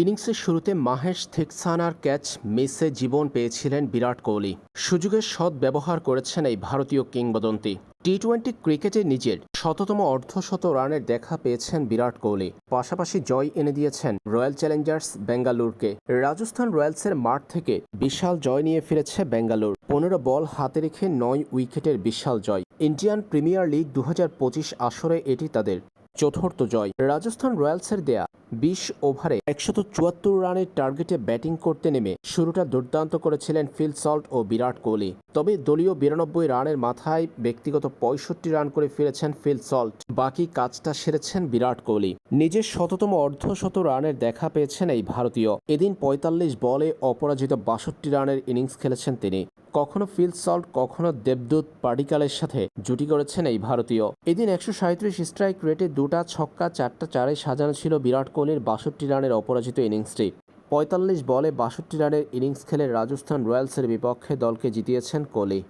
ইনিংসের শুরুতে মাহেশ থিকসানার ক্যাচ মিসে জীবন পেয়েছিলেন বিরাট কোহলি। সুযোগের সৎ ব্যবহার করেছেন এই ভারতীয় কিংবদন্তি। টি টোয়েন্টি ক্রিকেটে নিজের শততম অর্ধশত রানের দেখা পেয়েছেন বিরাট কোহলি। পাশাপাশি জয় এনে দিয়েছেন রয়্যাল চ্যালেঞ্জার্স বেঙ্গালুরুকে রাজস্থান রয়্যালসের মাঠ থেকে বিশাল জয় নিয়ে ফিরেছে বেঙ্গালুরু পনেরো বল হাতে রেখে নয় উইকেটের বিশাল জয়। ইন্ডিয়ান প্রিমিয়ার লিগ দু হাজার পঁচিশ আসরে এটি তাদের চতুর্থ জয়। রাজস্থান রয়্যালসের দেয়া বিশ ওভারে একশত চুয়াত্তর রানের টার্গেটে ব্যাটিং করতে নেমে শুরুটা দুর্দান্ত করেছিলেন ফিল সল্ট ও বিরাট কোহলি। তবে দলীয় বিরানব্বই রানের মাথায় ব্যক্তিগত পঁয়ষট্টি রান করে ফিরেছেন ফিল সল্ট। বাকি কাজটা সেরেছেন বিরাট কোহলি। নিজের শততম অর্ধশত রানের দেখা পেয়েছেন এই ভারতীয়। এদিন পঁয়তাল্লিশ বলে অপরাজিত বাষট্টি রানের ইনিংস খেলেছেন তিনি। কখনো ফিল সল্ট, কখনো দেবদূত পাডিকালের সাথে জুটি করেছেন এই ভারতীয়। এদিন একশো সাঁত্রিশ স্ট্রাইক রেটে দুটা ছক্কা, চারটা চারে সাজানো ছিল বিরাট কোহলির বাষট্টি রানের অপরাজিত ইনিংসটি। পঁয়তাল্লিশ বলে বাষট্টি রানের ইনিংস খেলে রাজস্থান রয়্যালসের বিপক্ষে দলকে জিতিয়েছেন কোহলি।